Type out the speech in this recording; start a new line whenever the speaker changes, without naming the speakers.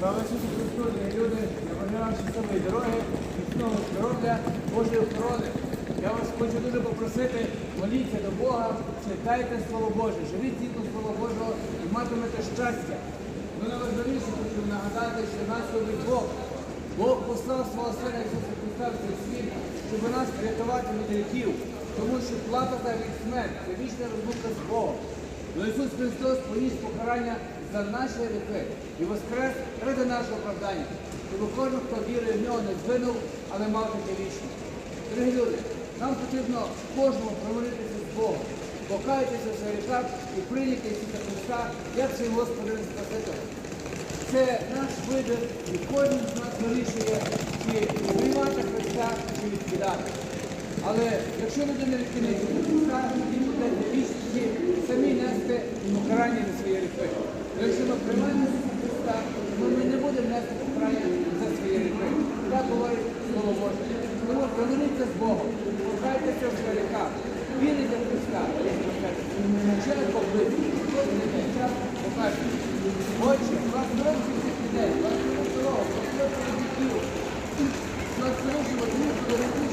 Ісусу Христу, люди, бажаю вам дороги, міцного здоров'я, Божої охорони. Я вас хочу дуже попросити, моліться до Бога, читайте Слово Боже, живіть згідно Слова Божого і матимете щастя. Ну найважливіше хочу нагадати, що нас любить Бог. Бог послав свого Сина Ісуса Христа в цей світ, щоб нас врятувати від гріхів, тому що плата за від смерть це вічна розлука з Богом. Но Ісус Христос поніс покарання за наші гріхи і воскрес ради нашого оправдання, щоб кожен, хто вірує в нього, не згинув, але мав таке вічне. Дорогі люди, нам потрібно кожному промолитися з Богом, покаятися в своїх і прийняти Ісуса Христа як свій Господа і Спасителя. Це наш вибір, і кожен з нас вирішує, чи приймати Христа, чи відкидати. Але якщо людина відкине Ісуса Христа, він буде в вічності самі нести покарання за свої якщо ми приймаємо Христа, то ми не будемо нести покарання за свої гріхи. Так говорить Слово Боже. Тому поверніться з Богом, покайтеся в своїх вірите в Христа. Через день час покажете. Отче, вас здоров'я всіх людей, вас здоров'я, вас здоров'я, вас здоров'я, вас здоров'я, вас здоров'я,